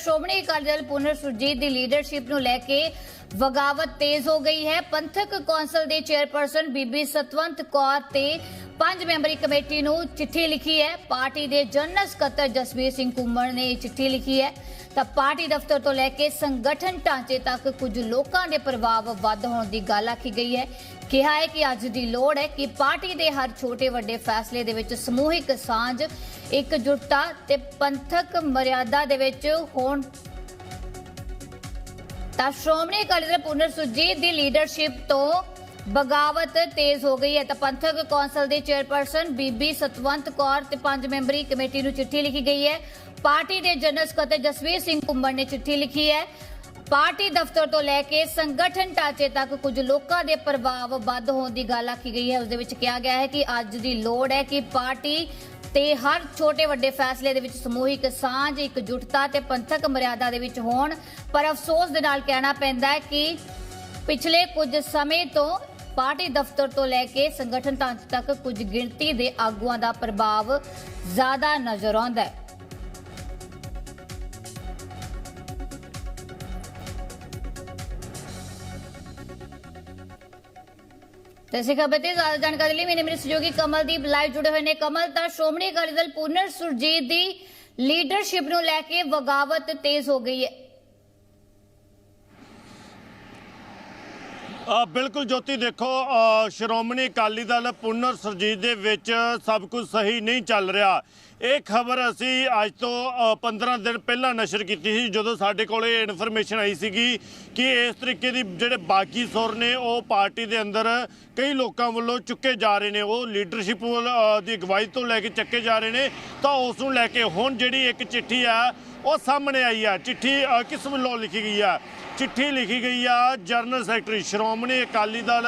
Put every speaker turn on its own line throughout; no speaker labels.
ਸ਼੍ਰੋਮਣੀ ਅਕਾਲੀ ਦਲ ਪੁਨਰ ਸੁਰਜੀਤ ਦੀ ਲੀਡਰਸ਼ਿਪ ਨੂੰ ਲੈ ਕੇ ਵਗਾਵਤ ਤੇਜ਼ ਹੋ ਗਈ ਹੈ। ਪੰਥਕ ਕੌਂਸਲ ਦੇ ਚੇਅਰਪਰਸਨ ਬੀਬੀ ਸਤਵੰਤ ਕੌਰ ਤੇ ਪੰਜ ਮੈਂਬਰੀ ਕਮੇਟੀ ਨੂੰ ਚਿੱਠੀ ਲਿਖੀ ਹੈ। ਪਾਰਟੀ ਦੇ ਜਨਰਲ ਸਕੱਤਰ ਜਸਵੀਰ ਸਿੰਘ ਕੁੰਮਰ ਨੇ ਇਹ ਚਿੱਠੀ ਲਿਖੀ ਹੈ। ਤਾਂ ਪਾਰਟੀ ਦਫ਼ਤਰ ਤੋਂ ਲੈ ਕੇ ਸੰਗਠਨ ਢਾਂਚੇ ਤੱਕ ਕੁਝ ਲੋਕਾਂ ਦੇ ਪ੍ਰਭਾਵ ਵੱਧ ਹੋਣ ਦੀ ਗੱਲ ਆਖੀ ਗਈ ਹੈ। ਕਿਹਾ ਹੈ ਕਿ ਅੱਜ ਦੀ ਲੋੜ ਹੈ ਕਿ ਪਾਰਟੀ ਦੇ ਹਰ ਛੋਟੇ ਵੱਡੇ ਫੈਸਲੇ ਦੇ ਵਿੱਚ ਸਮੂਹਿਕ ਸਾਂਝ ਇਕਜੁੱਟਤਾ ਤੇ ਪੰਥਕ ਮਰਿਆਦਾ ਦੇ ਵਿੱਚ ਹੋਣ। ਤਾਂ ਸ਼੍ਰੋਮਣੀ ਅਕਾਲੀ ਦਲ ਪੁਨਰ ਸੁਰਜੀਤ ਦੀ ਲੀਡਰਸ਼ਿਪ ਤੋਂ ਬਗਾਵਤ ਤੇਜ਼ ਹੋ ਗਈ ਹੈ। ਤਾਂ ਪੰਥਕ ਕੌਂਸਲ ਦੇ ਚੇਅਰਪਰਸਨ ਬੀਬੀ ਸਤਵੰਤ ਕੌਰ ਤੇ ਪੰਜ ਮੈਂਬਰੀ ਕਮੇਟੀ ਨੂੰ ਚਿੱਠੀ ਲਿਖੀ ਗਈ ਹੈ। ਪਾਰਟੀ ਦੇ ਜਨਰਲ ਸਕੱਤਰ ਜਸਵੀਰ ਸਿੰਘ ਕੁੰਬੜ ਨੇ ਚਿੱਠੀ ਲਿਖੀ ਹੈ। ਪਾਰਟੀ ਦਫ਼ਤਰ ਤੋਂ ਲੈ ਕੇ ਸੰਗਠਨ ਢਾਂਚੇ ਤੱਕ ਕੁਝ ਲੋਕਾਂ ਦੇ ਪ੍ਰਭਾਵ ਵੱਧ ਹੋਣ ਦੀ ਗੱਲ ਆਖੀ ਗਈ ਹੈ। ਉਸ ਦੇ ਵਿੱਚ ਕਿਹਾ ਗਿਆ ਹੈ ਕਿ ਅੱਜ ਦੀ ਲੋੜ ਹੈ ਕਿ ਪਾਰਟੀ ਤੇ ਹਰ ਛੋਟੇ ਵੱਡੇ ਫੈਸਲੇ ਦੇ ਵਿੱਚ ਸਮੂਹਿਕ ਸਾਂਝ ਇਕਜੁੱਟਤਾ ਤੇ ਪੰਥਕ ਮਰਿਆਦਾ ਦੇ ਵਿੱਚ ਹੋਣ। ਪਰ ਅਫਸੋਸ ਦੇ ਨਾਲ ਕਹਿਣਾ ਪੈਂਦਾ ਹੈ ਕਿ ਪਿਛਲੇ ਕੁਝ ਸਮੇਂ ਤੋਂ ਪਾਰਟੀ ਦਫ਼ਤਰ ਤੋਂ ਲੈ ਕੇ ਸੰਗਠਨ ਢਾਂਚੇ ਤੱਕ ਕੁਝ ਗਿਣਤੀ ਦੇ ਆਗੂਆਂ ਦਾ ਪ੍ਰਭਾਵ ਜ਼ਿਆਦਾ ਨਜ਼ਰ ਆਉਂਦਾ ਹੈ। ਤੇ ਇਸੇ ਖਬਰ ਜ਼ਿਆਦਾ ਜਾਣਕਾਰੀ ਲਈ ਮੇਰੇ ਮੇਰੇ ਸਹਿਯੋਗੀ ਕਮਲਦੀਪ ਲਾਈਵ ਜੁੜੇ ਹੋਏ ਨੇ। ਕਮਲ, ਤਾਂ ਸ਼੍ਰੋਮਣੀ ਅਕਾਲੀ ਦਲ ਪੁਨਰ ਸੁਰਜੀਤ ਦੀ ਲੀਡਰਸ਼ਿਪ ਨੂੰ ਲੈ ਕੇ ਵਗਾਵਤ ਤੇਜ਼ ਹੋ ਗਈ ਹੈ।
ਬਿਲਕੁਲ ਜੋਤੀ, ਦੇਖੋ ਸ਼੍ਰੋਮਣੀ ਅਕਾਲੀ ਦਲ ਪੁਨਰ ਸੁਰਜੀਤ ਦੇ ਵਿੱਚ ਸਭ ਕੁਝ ਸਹੀ ਨਹੀਂ ਚੱਲ ਰਿਹਾ। ਇਹ ਖਬਰ ਅਸੀਂ ਅੱਜ ਤੋਂ ਅ, 15 ਦਿਨ ਪਹਿਲਾਂ ਨਸ਼ਰ ਕੀਤੀ ਸੀ ਜਦੋਂ ਸਾਡੇ ਕੋਲੇ ਇਨਫੋਰਮੇਸ਼ਨ ਆਈ ਸੀਗੀ ਕਿ ਇਸ ਤਰੀਕੇ ਦੀ ਜਿਹੜੇ ਬਾਗੀ ਸੁਰ ਨੇ ਉਹ ਪਾਰਟੀ ਦੇ ਅੰਦਰ ਕਈ ਲੋਕਾਂ ਵੱਲੋਂ ਚੁੱਕੇ ਜਾ ਰਹੇ ਨੇ। ਉਹ ਲੀਡਰਸ਼ਿਪ ਦੀ ਅਗਵਾਈ ਤੋਂ ਲੈ ਕੇ ਚੱਕੇ ਜਾ ਰਹੇ ਨੇ। ਤਾਂ ਉਸ ਨੂੰ ਲੈ ਕੇ ਹੁਣ ਜਿਹੜੀ ਇੱਕ ਚਿੱਠੀ ਆ ਉਹ ਸਾਹਮਣੇ ਆਈ ਆ। ਚਿੱਠੀ ਕਿਸ ਵੱਲੋਂ ਲਿਖੀ ਗਈ ਆ? ਚਿੱਠੀ ਲਿਖੀ ਗਈ ਆ ਜਨਰਲ ਸੈਕਟਰੀ ਸ਼੍ਰੋਮਣੀ ਅਕਾਲੀ ਦਲ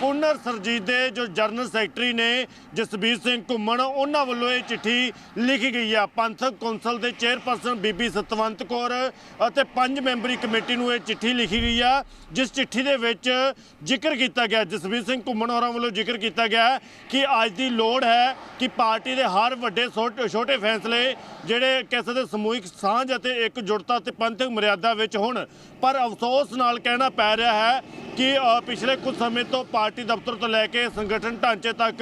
ਪੁਨਰ ਸਰਜੀਤ ਦੇ ਜੋ ਜਨਰਲ ਸੈਕਟਰੀ ਨੇ ਜਸਬੀਰ ਸਿੰਘ ਘੁੰਮਣ, ਉਹਨਾਂ ਵੱਲੋਂ ਇਹ ਚਿੱਠੀ ਲਿਖੀ ਗਈ ਆ। ਪੰਥਕ ਕੌਂਸਲ ਦੇ ਚੇਅਰਪਰਸਨ ਬੀਬੀ ਸਤਵੰਤ ਕੌਰ ਅਤੇ ਪੰਜ ਮੈਂਬਰੀ ਕਮੇਟੀ ਨੂੰ ਇਹ ਚਿੱਠੀ ਲਿਖੀ ਗਈ ਆ, ਜਿਸ ਚਿੱਠੀ ਦੇ ਵਿੱਚ ਜ਼ਿਕਰ ਕੀਤਾ ਗਿਆ। ਜਸਬੀਰ ਸਿੰਘ ਘੁੰਮਣ ਹੋਰਾਂ ਵੱਲੋਂ ਜ਼ਿਕਰ ਕੀਤਾ ਗਿਆ ਕਿ ਅੱਜ ਦੀ ਲੋੜ ਹੈ ਕਿ ਪਾਰਟੀ ਦੇ ਹਰ ਵੱਡੇ ਛੋਟੇ ਛੋਟੇ ਫੈਸਲੇ ਜਿਹੜੇ ਕਹਿ ਸਕਦੇ ਸਮੂਹਿਕ ਸਾਂਝ ਅਤੇ ਇੱਕ ਜੁੜਤਾ ਤੇ ਪੰਥਕ ਮਰਿਆਦਾ ਵਿੱਚ ਹੋਣ। ਪਰ ਅਫਸੋਸ ਨਾਲ ਕਹਿਣਾ ਪੈ ਰਿਹਾ ਹੈ ਕਿ ਪਿਛਲੇ ਕੁਝ ਸਮੇਂ ਤੋਂ ਪਾਰਟੀ ਦਫ਼ਤਰ ਤੋਂ ਲੈ ਕੇ ਸੰਗਠਨ ਢਾਂਚੇ ਤੱਕ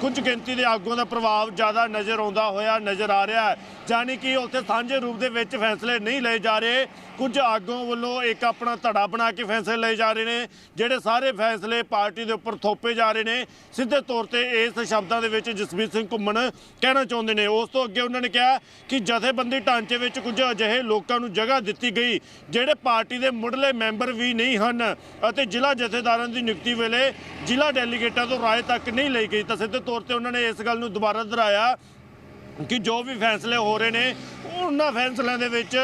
ਕੁਝ ਗਿਣਤੀ ਦੇ ਆਗੂਆਂ ਦਾ ਪ੍ਰਭਾਵ ਜ਼ਿਆਦਾ ਨਜ਼ਰ ਆਉਂਦਾ ਹੋਇਆ ਨਜ਼ਰ ਆ ਰਿਹਾ ਹੈ। ਜਾਨੀ ਕਿ ਉੱਥੇ ਸਾਂਝੇ ਰੂਪ ਦੇ ਵਿੱਚ ਫੈਸਲੇ ਨਹੀਂ ਲਏ ਜਾ ਰਹੇ। ਕੁਝ ਆਗੂਆਂ ਵੱਲੋਂ ਇੱਕ ਆਪਣਾ ਧੜਾ ਬਣਾ ਕੇ ਫੈਸਲੇ ਲਏ ਜਾ ਰਹੇ ਨੇ, ਜਿਹੜੇ ਸਾਰੇ ਫੈਸਲੇ ਪਾਰਟੀ ਦੇ ਉੱਪਰ ਥੋਪੇ ਜਾ ਰਹੇ ਨੇ। ਸਿੱਧੇ ਤੌਰ ਤੇ ਇਸ ਸ਼ਬਦਾਂ ਦੇ ਵਿੱਚ ਜਸਬੀਰ ਸਿੰਘ ਘੁੰਮਣ ਕਹਿਣਾ ਚਾਹੁੰਦੇ ਨੇ। ਉਸ ਤੋਂ ਅੱਗੇ ਉਹਨਾਂ ਨੇ ਕਿਹਾ ਕਿ ਜਥੇਬੰਦੀ ਢਾਂਚੇ ਵਿੱਚ ਕੁਝ ਅਜਿਹੇ ਲੋਕਾਂ ਨੂੰ ਜਗ੍ਹਾ ਦਿੱਤੀ ਗਈ, ਜਿਹੜੇ ਪਾਰਟੀ ਦੇ ਮੁੱਢਲੇ ਮੈਂਬਰ ਵੀ ਨਹੀਂ ਹਨ ਅਤੇ ਜ਼ਿਲ੍ਹਾ ਜਥੇਦਾਰਾਂ ਦੀ ਨਿਯੁਕਤੀ ਵੇਲੇ ਜ਼ਿਲ੍ਹਾ ਡੈਲੀਗੇਟਾਂ ਤੋਂ ਰਾਏ ਤੱਕ ਨਹੀਂ ਲਈ ਗਈ ਤਾਂ ਸਿੱਧੇ ਤੌਰ ਤੇ ਉਹਨਾਂ ਨੇ ਇਸ ਗੱਲ ਨੂੰ ਦੁਬਾਰਾ ਦੁਹਰਾਇਆ ਕਿ ਜੋ ਵੀ ਫੈਸਲੇ ਹੋ ਰਹੇ ਨੇ, ਉਹਨਾਂ ਫੈਸਲਿਆਂ ਦੇ ਵਿੱਚ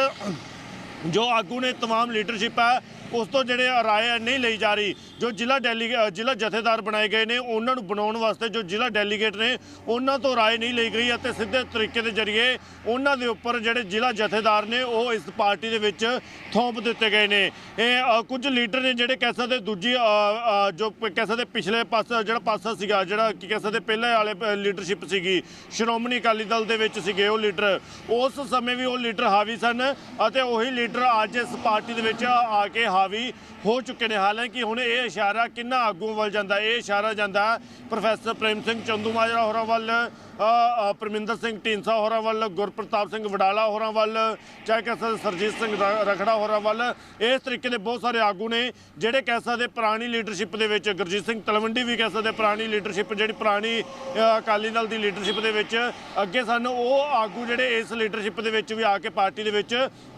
ਜੋ ਆਗੂ ਨੇ तमाम ਲੀਡਰਸ਼ਿਪ ਹੈ ਉਸ ਤੋਂ ਜਿਹੜੇ ਰਾਏ ਨਹੀਂ ਲਈ ਜਾ ਰਹੀ ਜੋ ਜ਼ਿਲ੍ਹਾ ਡੈਲੀ ਅ, ਜ਼ਿਲ੍ਹਾ ਜਥੇਦਾਰ ਬਣਾਏ ਗਏ ਨੇ ਉਹਨਾਂ ਨੂੰ ਬਣਾਉਣ ਵਾਸਤੇ ਜੋ ਜ਼ਿਲ੍ਹਾ ਡੈਲੀਗੇਟ ਨੇ ਉਹਨਾਂ ਤੋਂ ਰਾਏ ਨਹੀਂ ਲਈ ਗਈ ਅਤੇ ਸਿੱਧੇ ਤਰੀਕੇ ਦੇ ਜ਼ਰੀਏ ਉਹਨਾਂ ਦੇ ਉੱਪਰ ਜਿਹੜੇ ਜ਼ਿਲ੍ਹਾ ਜਥੇਦਾਰ ਨੇ ਉਹ ਇਸ ਪਾਰਟੀ ਦੇ ਵਿੱਚ ਥੋਪ ਦਿੱਤੇ ਗਏ ਨੇ ਇਹ ਅ, ਕੁਝ ਲੀਡਰ ਨੇ ਜਿਹੜੇ ਕਹਿ ਸਕਦੇ ਦੂਜੀ ਅ, ਅ, ਜੋ ਪ- ਕਹਿ ਸਕਦੇ ਪਿਛਲੇ ਪਾਸਾ ਜਿਹੜਾ ਪਾਸਾ ਸੀਗਾ ਜਿਹੜਾ ਕੀ ਕਹਿ ਸਕਦੇ ਪਹਿਲੇ ਵਾਲੇ ਲੀਡਰਸ਼ਿਪ ਸੀਗੀ ਸ਼੍ਰੋਮਣੀ ਅਕਾਲੀ ਦਲ ਦੇ ਵਿੱਚ ਸੀਗੇ ਉਹ ਲੀਡਰ ਉਸ ਸਮੇਂ ਵੀ ਉਹ ਲੀਡਰ ਹਾਵੀ ਸਨ ਅਤੇ ਉਹੀ ਲੀਡਰ ਅੱਜ ਇਸ ਪਾਰਟੀ ਦੇ ਵਿੱਚ ਆ ਕੇ ਹਾਵੀ ਹੋ ਚੁੱਕੇ ਨੇ। ਹਾਲਾਂਕਿ ਹੁਣ ਇਹ ਇਸ਼ਾਰਾ ਕਿੰਨਾ ਆਗੂ ਵੱਲ ਜਾਂਦਾ, ਇਹ ਇਸ਼ਾਰਾ ਜਾਂਦਾ ਪ੍ਰੋਫੈਸਰ ਪ੍ਰੇਮ ਸਿੰਘ ਚੰਦੂਮਾਜਰਾ ਹੋਰਾਂ ਵੱਲ ਪਰਮਿੰਦਰ ਸਿੰਘ ਢੀਂਸਾ ਹੋਰਾਂ ਵੱਲ, ਗੁਰਪ੍ਰਤਾਪ ਸਿੰਘ ਵਡਾਲਾ ਹੋਰਾਂ ਵੱਲ, ਚਾਹੇ ਕਹਿ ਸਕਦੇ ਸਰਜੀਤ ਸਿੰਘ ਰ- ਰਖੜਾ ਹੋਰਾਂ ਵੱਲ, ਇਸ ਤਰੀਕੇ ਦੇ ਬਹੁਤ ਸਾਰੇ ਆਗੂ ਨੇ ਜਿਹੜੇ ਕਹਿ ਸਕਦੇ ਪੁਰਾਣੀ ਲੀਡਰਸ਼ਿਪ ਦੇ ਵਿੱਚ, ਗੁਰਜੀਤ ਸਿੰਘ ਤਲਵੰਡੀ ਵੀ ਕਹਿ ਸਕਦੇ ਪੁਰਾਣੀ ਲੀਡਰਸ਼ਿਪ, ਜਿਹੜੀ ਪੁਰਾਣੀ ਅਕਾਲੀ ਦਲ ਦੀ ਲੀਡਰਸ਼ਿਪ ਦੇ ਵਿੱਚ ਅੱਗੇ ਸਨ, ਉਹ ਆਗੂ ਜਿਹੜੇ ਇਸ ਲੀਡਰਸ਼ਿਪ ਦੇ ਵਿੱਚ ਵੀ ਆ ਕੇ ਪਾਰਟੀ ਦੇ ਵਿੱਚ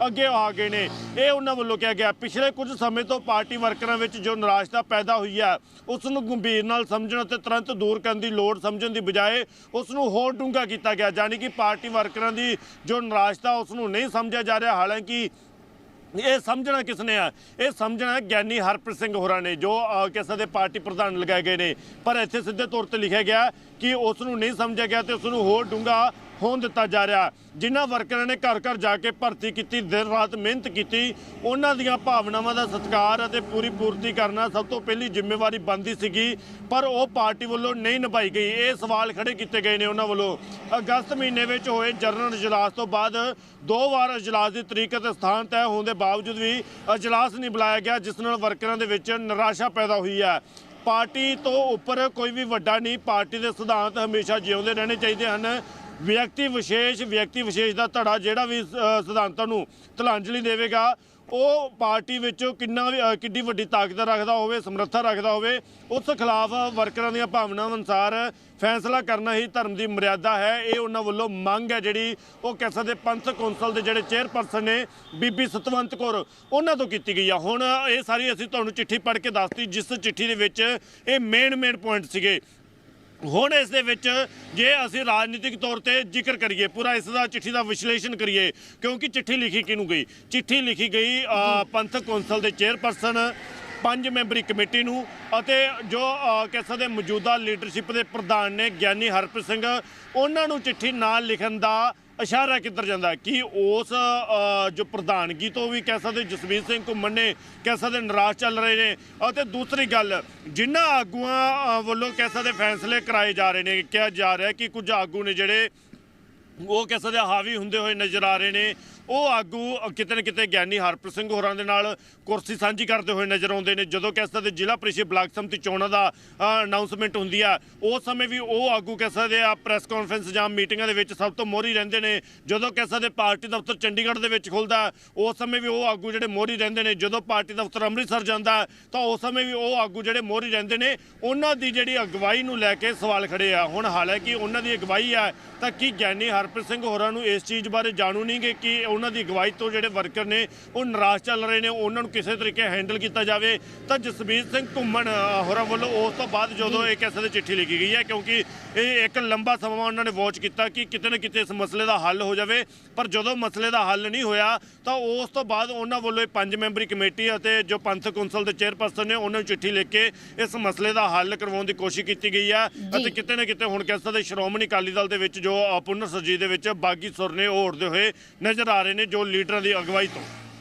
ਅੱਗੇ ਆ ਗਏ ਨੇ। ਇਹ ਉਹਨਾਂ ਵੱਲੋਂ ਕਿਹਾ ਗਿਆ ਪਿਛਲੇ ਕੁਝ ਸਮੇਂ ਤੋਂ ਪਾਰਟੀ ਵਰਕਰਾਂ ਵਿੱਚ ਜੋ ਨਿਰਾਸ਼ਤਾ ਪੈਦਾ ਹੋਈ ਹੈ ਉਸ ਨੂੰ ਗੰਭੀਰ ਨਾਲ ਸਮਝਣ ਅਤੇ ਤੁਰੰਤ ਦੂਰ ਕਰਨ ਦੀ ਲੋੜ ਸਮਝਣ ਦੀ ਬਜਾਏ ਉਸ ਨੂੰ ਹੋਰ ਡੂੰਘਾ ਕੀਤਾ ਗਿਆ ਯਾਨੀ ਕਿ ਪਾਰਟੀ ਵਰਕਰਾਂ ਦੀ ਜੋ ਨਿਰਾਸ਼ਤਾ ਉਸ ਨੂੰ ਨਹੀਂ ਸਮਝਿਆ ਜਾ ਰਿਹਾ। ਹਾਲਾਂਕਿ ਇਹ ਸਮਝਣਾ ਕਿਸਨੇ ਆ? ਇਹ ਸਮਝਣਾ ਗਿਆਨੀ ਹਰਪ੍ਰੀਤ ਸਿੰਘ ਹੋਰਾਂ ਨੇ ਜੋ ਅਹ, ਕਿਸੇ ਦੇ ਪਾਰਟੀ ਪ੍ਰਧਾਨ ਲਗਾਏ ਗਏ ਨੇ। ਪਰ ਇੱਥੇ ਸਿੱਧੇ ਤੌਰ ਤੇ ਲਿਖਿਆ ਗਿਆ ਕਿ ਉਸ ਨੂੰ ਨਹੀਂ ਸਮਝਿਆ ਗਿਆ ਤੇ ਉਸ ਨੂੰ ਹੋਰ ਡੂੰਘਾ ਹੋਣ ਦਿੱਤਾ ਜਾ ਰਿਹਾ। ਜਿਨ੍ਹਾਂ ਵਰਕਰਾਂ ਨੇ ਘਰ ਘਰ ਜਾ ਕੇ ਭਰਤੀ ਕੀਤੀ, ਦਿਨ ਰਾਤ ਮਿਹਨਤ ਕੀਤੀ। ਉਹਨਾਂ ਦੀਆਂ ਭਾਵਨਾਵਾਂ ਦਾ ਸਤਿਕਾਰ ਅਤੇ ਪੂਰੀ ਪੂਰਤੀ ਕਰਨਾ ਸਭ ਤੋਂ ਪਹਿਲੀ ਜ਼ਿੰਮੇਵਾਰੀ ਬਣਦੀ ਸੀਗੀ, ਪਰ ਉਹ ਪਾਰਟੀ ਵੱਲੋਂ ਨਹੀਂ ਨਿਭਾਈ ਗਈ। ਇਹ ਸਵਾਲ ਖੜੇ ਕੀਤੇ ਗਏ ਨੇ ਉਹਨਾਂ ਵੱਲੋਂ। ਅਗਸਤ ਮਹੀਨੇ ਵਿੱਚ ਹੋਏ ਜਨਰਲ ਇਜਲਾਸ ਤੋਂ ਬਾਅਦ ਦੋ ਵਾਰ ਇਜਲਾਸ ਦੀ ਤਰੀਕ ਅਤੇ ਸਥਾਨ ਤੈਅ ਹੋਣ ਦੇ ਬਾਵਜੂਦ ਵੀ ਇਜਲਾਸ ਨਹੀਂ ਬੁਲਾਇਆ ਗਿਆ, ਜਿਸ ਨਾਲ ਵਰਕਰਾਂ ਦੇ ਵਿੱਚ ਨਿਰਾਸ਼ਾ ਪੈਦਾ ਹੋਈ ਹੈ। ਪਾਰਟੀ ਤੋਂ ਉੱਪਰ ਕੋਈ ਵੀ ਵੱਡਾ ਨਹੀਂ, ਪਾਰਟੀ ਦੇ ਸਿਧਾਂਤ ਹਮੇਸ਼ਾ ਜਿਉਂਦੇ ਰਹਿਣੇ ਚਾਹੀਦੇ ਹਨ। ਵਿਅਕਤੀ ਵਿਸ਼ੇਸ਼ ਵਿਅਕਤੀ ਵਿਸ਼ੇਸ਼ ਦਾ ਧੜਾ ਜਿਹੜਾ ਵੀ ਸਿਧਾਂਤਾਂ ਨੂੰ ਤਿਲਾਂਜਲੀ ਦੇਵੇਗਾ, ਉਹ ਪਾਰਟੀ ਵਿੱਚੋਂ ਕਿੰਨਾ ਵੀ ਕਿੱਡੀ ਵੱਡੀ ਤਾਕਤ ਰੱਖਦਾ ਹੋਵੇ, ਸਮਰੱਥਾ ਰੱਖਦਾ ਹੋਵੇ, ਉਸ ਖਿਲਾਫ ਵਰਕਰਾਂ ਦੀਆਂ ਭਾਵਨਾਵਾਂ ਅਨੁਸਾਰ ਫੈਸਲਾ ਕਰਨਾ ਹੀ ਧਰਮ ਦੀ ਮਰਿਆਦਾ ਹੈ। ਇਹ ਉਹਨਾਂ ਵੱਲੋਂ ਮੰਗ ਹੈ ਜਿਹੜੀ ਉਹ ਕਹਿ ਸਕਦੇ ਪੰਥ ਕੌਂਸਲ ਦੇ ਜਿਹੜੇ ਚੇਅਰਪਰਸਨ ਨੇ, ਬੀਬੀ ਸਤਵੰਤ ਕੌਰ, ਉਹਨਾਂ ਤੋਂ ਕੀਤੀ ਗਈ ਆ। ਹੁਣ ਇਹ ਸਾਰੀ ਅਸੀਂ ਤੁਹਾਨੂੰ ਚਿੱਠੀ ਪੜ੍ਹ ਕੇ ਦੱਸਤੀ, ਜਿਸ ਚਿੱਠੀ ਦੇ ਵਿੱਚ ਇਹ ਮੇਨ ਮੇਨ ਪੁਆਇੰਟ ਸੀਗੇ। ਹੁਣ ਇਸ ਦੇ ਵਿੱਚ ਜੇ ਅਸੀਂ ਰਾਜਨੀਤਿਕ ਤੌਰ ਤੇ ਜ਼ਿਕਰ ਕਰੀਏ ਪੂਰਾ ਇਸ ਦਾ ਚਿੱਠੀ ਦਾ ਵਿਸ਼ਲੇਸ਼ਣ ਕਰੀਏ ਕਿਉਂਕਿ ਚਿੱਠੀ ਲਿਖੀ ਕਿਹਨੂੰ ਗਈ? ਚਿੱਠੀ ਲਿਖੀ ਗਈ ਪੰਥਕ ਕੌਂਸਲ ਦੇ ਚੇਅਰਪਰਸਨ ਪੰਜ ਮੈਂਬਰੀ ਕਮੇਟੀ ਨੂੰ ਅਤੇ ਜੋ ਅ, ਕਹਿ ਸਕਦੇ ਮੌਜੂਦਾ ਲੀਡਰਸ਼ਿਪ ਦੇ ਪ੍ਰਧਾਨ ਨੇ ਗਿਆਨੀ ਹਰਪ੍ਰੀਤ ਸਿੰਘ ਉਹਨਾਂ ਨੂੰ ਚਿੱਠੀ ਨਾ ਲਿਖਣ ਦਾ ਇਸ਼ਾਰਾ ਕਿੱਧਰ ਜਾਂਦਾ ਕਿ ਉਸ ਜੋ ਪ੍ਰਧਾਨਗੀ ਤੋਂ ਵੀ ਕਹਿ ਸਕਦੇ, ਜਸਵੀਰ ਸਿੰਘ ਘੁੰਮਣ ਨੇ, ਕਹਿ ਸਕਦੇ ਨਾਰਾਜ਼ ਚੱਲ ਰਹੇ ਨੇ। ਅਤੇ ਦੂਸਰੀ ਗੱਲ ਜਿਨ੍ਹਾਂ ਆਗੂਆਂ ਵੱਲੋਂ ਕਹਿ ਸਕਦੇ ਫੈਸਲੇ ਕਰਾਏ ਜਾ ਰਹੇ ਨੇ, ਕਿਹਾ ਜਾ ਰਿਹਾ ਕਿ ਕੁਝ ਆਗੂ ਨੇ ਜਿਹੜੇ ਉਹ ਕਹਿ ਸਕਦੇ ਹਾਵੀ ਹੁੰਦੇ ਹੋਏ ਨਜ਼ਰ ਆ ਰਹੇ ਨੇ ਉਹ ਆਗੂ ਕਿਤੇ ਨਾ ਕਿਤੇ ਗਿਆਨੀ ਹਰਪ੍ਰੀਤ ਸਿੰਘ ਹੋਰਾਂ ਦੇ ਨਾਲ ਕੁਰਸੀ ਸਾਂਝੀ ਕਰਦੇ ਹੋਏ ਨਜ਼ਰ ਆਉਂਦੇ ਨੇ। ਜਦੋਂ ਕਹਿ ਸਕਦੇ ਜ਼ਿਲ੍ਹਾ ਪ੍ਰੀਸ਼ਦ ਬਲਾਕ ਸਮਿਤੀ ਚੋਣਾਂ ਦਾ ਅਨਾਉਂਸਮੈਂਟ ਹੁੰਦੀ ਆ, ਉਸ ਸਮੇਂ ਵੀ ਉਹ ਆਗੂ ਕਹਿ ਸਕਦੇ ਆ ਪ੍ਰੈਸ ਕਾਨਫਰੰਸ ਜਾਂ ਮੀਟਿੰਗਾਂ ਦੇ ਵਿੱਚ ਸਭ ਤੋਂ ਮੋਹਰੀ ਰਹਿੰਦੇ ਨੇ। ਜਦੋਂ ਕਹਿ ਸਕਦੇ ਪਾਰਟੀ ਦਫ਼ਤਰ ਚੰਡੀਗੜ੍ਹ ਦੇ ਵਿੱਚ ਖੁੱਲਦਾ ਉਸ ਸਮੇਂ ਵੀ ਉਹ ਆਗੂ ਜਿਹੜੇ ਮੋਹਰੀ ਰਹਿੰਦੇ ਨੇ। ਜਦੋਂ ਪਾਰਟੀ ਦਫ਼ਤਰ ਅੰਮ੍ਰਿਤਸਰ ਜਾਂਦਾ, ਤਾਂ ਉਸ ਸਮੇਂ ਵੀ ਉਹ ਆਗੂ ਜਿਹੜੇ ਮੋਹਰੀ ਰਹਿੰਦੇ ਨੇ, ਉਹਨਾਂ ਦੀ ਜਿਹੜੀ ਅਗਵਾਈ ਨੂੰ ਲੈ ਕੇ ਸਵਾਲ ਖੜੇ ਆ। ਹੁਣ ਹਾਲਾਂਕਿ ਉਹਨਾਂ ਦੀ ਅਗਵਾਈ ਆ, ਤਾਂ ਕੀ ਗਿਆਨੀ ਹਰਪ੍ਰੀਤ ਸਿੰਘ ਹੋਰਾਂ ਨੂੰ ਇਸ ਚੀਜ਼ ਬਾਰੇ ਜਾਣੂ ਨਹੀਂਗੇ ਕਿ ਉਹਨਾਂ ਦੀ ਅਗਵਾਈ ਤੋਂ ਜਿਹੜੇ ਵਰਕਰ ਨੇ ਉਹ ਨਾਰਾਜ਼ ਚੱਲ ਰਹੇ ਨੇ ਉਹਨਾਂ ਨੂੰ ਕਿਸੇ ਤਰੀਕੇ ਹੈਂਡਲ ਕੀਤਾ ਜਾਵੇ। ਤਾਂ ਜਸਬੀਰ ਸਿੰਘ ਘੁੰਮਣ ਹੋਰਾਂ ਵੱਲੋਂ ਉਸ ਤੋਂ ਬਾਅਦ ਜਦੋਂ ਇਹ ਕਿਸੇ ਦੀ ਚਿੱਠੀ ਲਿਖੀ ਗਈ ਹੈ ਕਿਉਂਕਿ ਇਹ ਇੱਕ ਲੰਬਾ ਸਮਾਂ ਉਹਨਾਂ ਨੇ ਵਾਚ ਕੀਤਾ ਕਿ ਕਿਤੇ ਨਾ ਕਿਤੇ ਇਸ ਮਸਲੇ ਦਾ ਹੱਲ ਹੋ ਜਾਵੇ। ਪਰ ਜਦੋਂ ਮਸਲੇ ਦਾ ਹੱਲ ਨਹੀਂ ਹੋਇਆ ਤਾਂ ਉਸ ਤੋਂ ਬਾਅਦ ਉਹਨਾਂ ਵੱਲੋਂ ਇਹ ਪੰਜ ਮੈਂਬਰੀ ਕਮੇਟੀ ਅਤੇ ਜੋ ਪੰਥਕ ਕੌਂਸਲ ਦੇ ਚੇਅਰਪਰਸਨ ਨੇ ਉਹਨਾਂ ਨੂੰ ਚਿੱਠੀ ਲਿਖ ਕੇ ਇਸ ਮਸਲੇ ਦਾ ਹੱਲ ਕਰਵਾਉਣ ਦੀ ਕੋਸ਼ਿਸ਼ ਕੀਤੀ ਗਈ ਹੈ। ਅਤੇ ਕਿਤੇ ਨਾ ਕਿਤੇ ਹੁਣ ਕਹਿ ਸਕਦੇ ਸ਼੍ਰੋਮਣੀ ਅਕਾਲੀ ਦਲ ਦੇ ਵਿੱਚ ਜੋ ਪੁਨਰ ਸਰਜੀਤ ਦੇ ਵਿੱਚ ਬਾਗੀ ਸੁਰ ਨੇ ਉਹ ਉੜਦੇ ਹੋਏ ਨਜ਼ਰ ਆ ਰਹੇ ਨੇ ਜੋ ਲੀਡਰਾਂ ਦੀ ਅਗਵਾਈ ਤੋਂ।